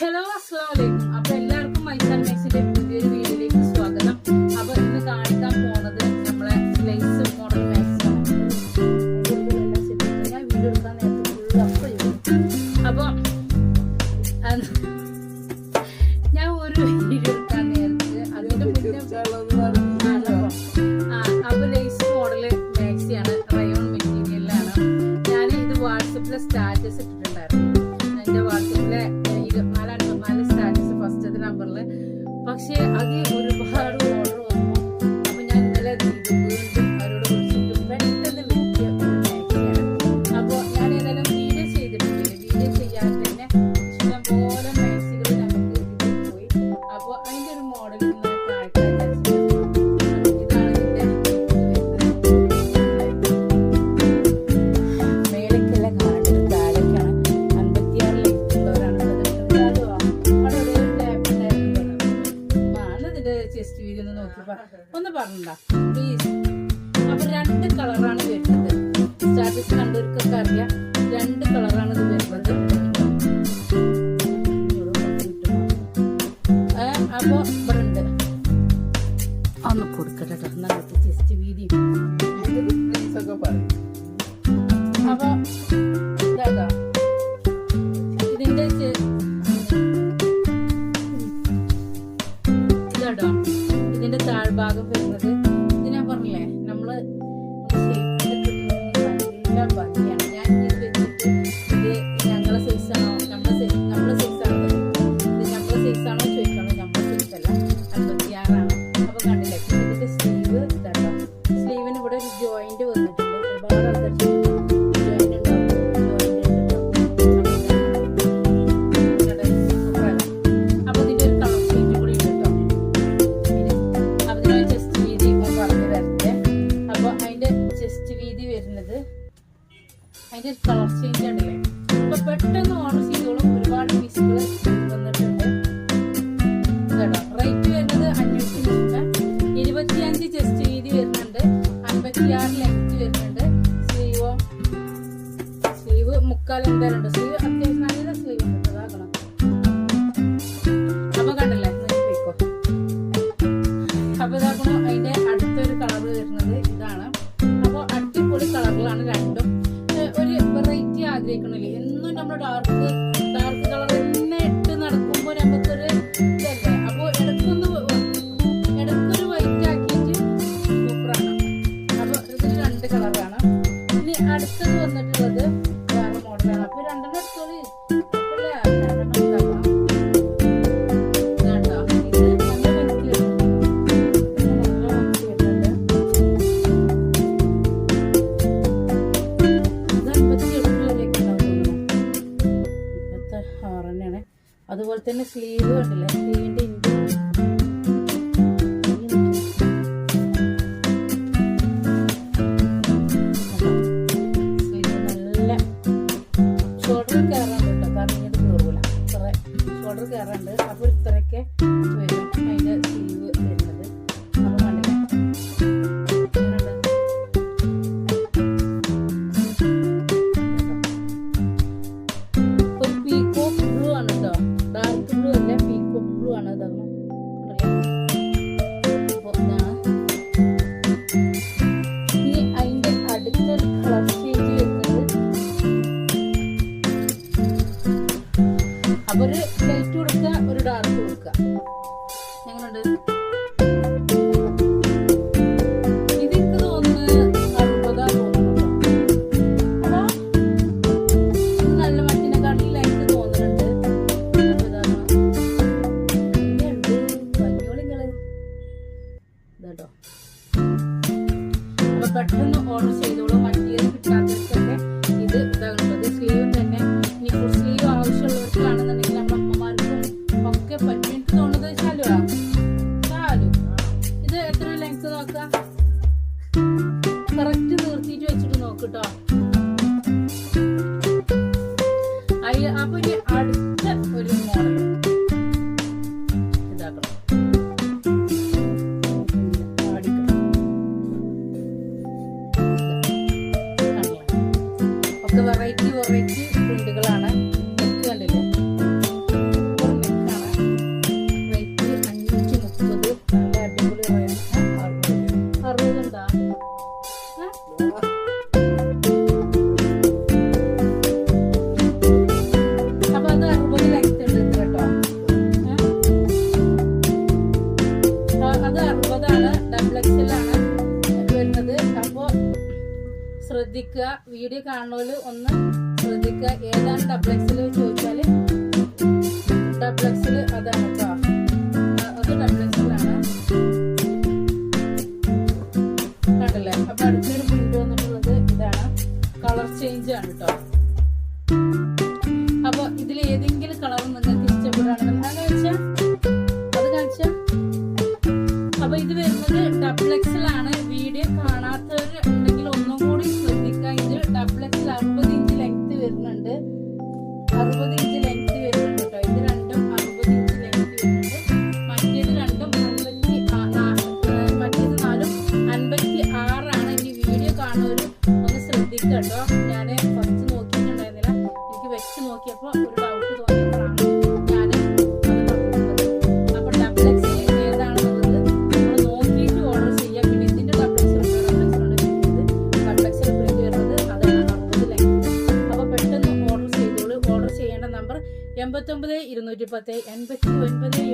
Hello അസ്സാം വലൈക്കും അപ്പൊ എല്ലാവർക്കും മൈസാൻ മാക്സിന്റെ പുതിയൊരു വീഡിയോയിലേക്ക് സ്വാഗതം. അപ്പൊ ഇന്ന് കാണിക്കാൻ പോണത് നമ്മളെ ലേസ് മോഡൽ ഞാൻ വീഡിയോ എടുക്കാൻ നേരത്തെ ഫുൾ അപ്പ് ഞാൻ ഒരു വീഡിയോ എടുക്കാൻ നേരത്തെ അതിന്റെ മുന്നേ അപ്പൊ ലേസ് മോഡൽ മാക്സിയാണ് റയോൺ മെറ്റീരിയലാണ് ഞാൻ ഇത് വാട്സപ്പിലെ സ്റ്റാറ്റസ് ഇട്ടിട്ടുണ്ടായിരുന്നു. പക്ഷേ അത് ഒന്ന് നോക്കി പറ. ഒന്ന് പറഞ്ഞ പ്ലീസ് അപ്പൊ രണ്ട് കളറാണ് വരുന്നത്. സ്റ്റാറ്റസ് കണ്ടവർക്കൊക്കെ അറിയാം. രണ്ട് കളറാണ് ഇത് വരുന്നത്. ഏ, അപ്പൊ ഇവിടെ ഉണ്ട് ഒന്ന് കൊടുക്കട്ടെ നല്ല ജസ്റ്റ് വീതി അപ്പൊ ഇതിന്റെ താഴ്ഭാഗം വരുന്നത് അതിന്റെ കളർ ചേഞ്ച് ഉണ്ടല്ലേ അപ്പൊ പെട്ടെന്ന് ഓർഡർ ചെയ്തോളും. ഒരുപാട് പീസുകൾ വന്നിട്ടുണ്ട്. റേറ്റ് വരുന്നത് അഞ്ഞൂറ്റി മുപ്പത് ഇരുപത്തിയഞ്ച് ചെസ്റ്റ് വീതി വരുന്നുണ്ട്. അൻപത്തിയാറ് ലെങ്ത് വരുന്നുണ്ട്. സ്ലീവോ. സ്ലീവ് മുക്കാൽ എന്തായാലും സ്ലീവ് അത്യാവശ്യം നല്ല സ്ലീവ് ഉണ്ട്. അതാകണം തന്നെ സ്ലീവ് കണ്ടില്ലേ? സ്ലീവിന്റെ ഇഞ്ച് നല്ല ഷോൾഡർ കയറാൻ കേട്ടോ ഇത് കയറൂല ഇത്ര ഷോൾഡർ കയറാണ്ട് അപ്പോൾ പെട്ടെന്ന് ഓർഡർ ചെയ്തോളൂ. പറ്റിയത് കിട്ടാത്തവർക്കൊക്കെ ഇത് ഇതാകുന്നത്. സ്ലീവ് തന്നെ. ഇനി ഫുൾ സ്ലീവ് ആവശ്യമുള്ളവർക്കാണെന്നുണ്ടെങ്കിൽ നമ്മുടെ അമ്മമാർക്കും ഒക്കെ പറ്റും. എനിക്ക് തോന്നുന്നത് ചാലു ചാലു. ഇത് എത്ര ലെങ്ത് നോക്കാം കറക്റ്റ് നിർത്തിയിട്ട് വെച്ചിട്ട് നോക്ക് കേട്ടോ വീഡിയോ കാണുന്നവർ ഒന്ന് ശ്രദ്ധിക്കുക ഏതാണ് ഡബിൾ എക്സിൽ ചോദിച്ചാൽ ഡബിൾ അതാണ് കേട്ടോ അപ്പൊ ഇതാണ്. കളർ ചേഞ്ച് ആണ് ഏതെങ്കിലും ഇത് വരുന്നത് ഡബിൾ വീഡിയോ കാണാത്തവർ ശ്രദ്ധിക്കുക കേട്ടോ. ഞാൻ കുറച്ച് നോക്കിയിട്ടുണ്ടായിരുന്നില്ല. എനിക്ക് വെച്ച് നോക്കിയപ്പോൾ ഒരു ഡൗട്ട് തോന്നിയപ്പോഴാണ് ഞാൻ അപ്പൊ ഡബിൾ എക്സ് ഏതാണെന്നുള്ളത് നോക്കിയിട്ട് ഓർഡർ ചെയ്യാം. പിന്നെ ഇതിന്റെ double X double X print വരുന്നത് അതാണ് അറുപത് ലെങ്ത് അപ്പൊ പെട്ടെന്ന് ഓർഡർ ചെയ്തോളൂ. ഓർഡർ ചെയ്യേണ്ട നമ്പർ എൺപത്തി ഒമ്പത് ഇരുന്നൂറ്റി പത്ത് എൺപത്തി ഒൻപത് നാൽപ്പത്തി